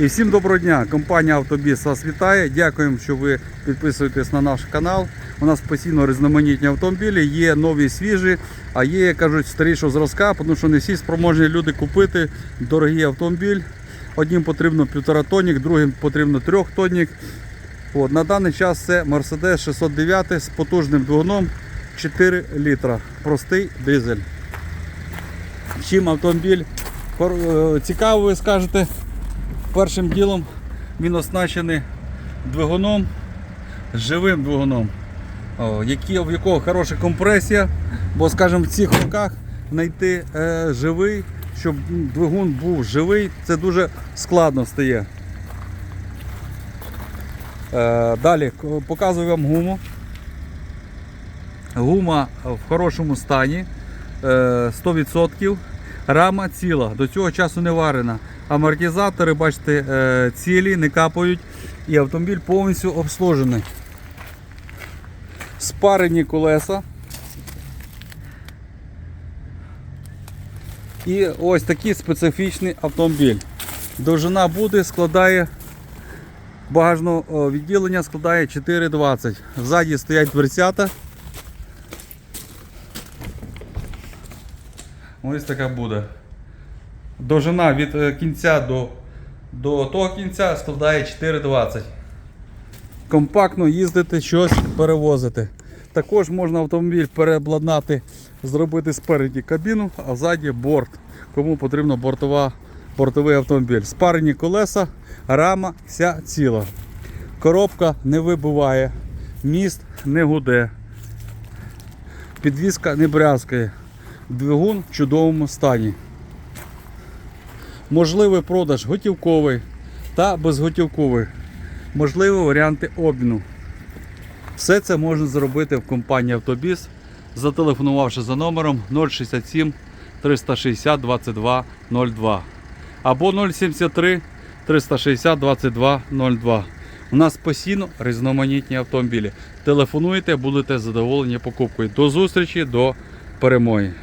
І всім доброго дня! Компанія Автобіс вас вітає. Дякуємо, що ви підписуєтесь на наш канал. У нас постійно різноманітні автомобілі, є нові свіжі, а є, як кажуть, старішого зразка, тому що не всі спроможні люди купити дорогий автомобіль. Одним потрібно півтора тонік, другим потрібно трьохтонник. От, на даний час це Mercedes 609 з потужним двигуном 4 літра. Простий дизель. Чим автомобіль е, цікавий, ви скажете? Першим ділом він оснащений двигуном, живим двигуном, в якого хороша компресія, бо, скажімо, в цих роках знайти е, живий, щоб двигун був живий, це дуже складно стає. Е, далі показую вам гуму. Гума в хорошому стані, е, 100%. Рама ціла, до цього часу не варена. Амортизатори, бачите, е, цілі, не капають. І автомобіль повністю обслужений. Спарені колеса. І ось такий специфічний автомобіль. Довжина буде складає багажного відділення складає 4,20. Ззаді стоять дверцята. Ось така буде. Довжина від е, кінця до, до того кінця складає 4,20. Компактно їздити, щось перевозити. Також можна автомобіль переобладнати, зробити спереді кабіну, а ззаді борт. Кому потрібно бортова, бортовий автомобіль. Спарені колеса, рама вся ціла. Коробка не вибиває, міст не гуде, підвізка не брязкає. Двигун в чудовому стані. Можливий продаж готівковий та безготівковий. Можливі варіанти обміну. Все це можна зробити в компанії Автобіс, зателефонувавши за номером 067 360 22 02 або 073 360 22 02. У нас постійно різноманітні автомобілі. Телефонуйте, будете задоволені покупкою. До зустрічі, до перемоги.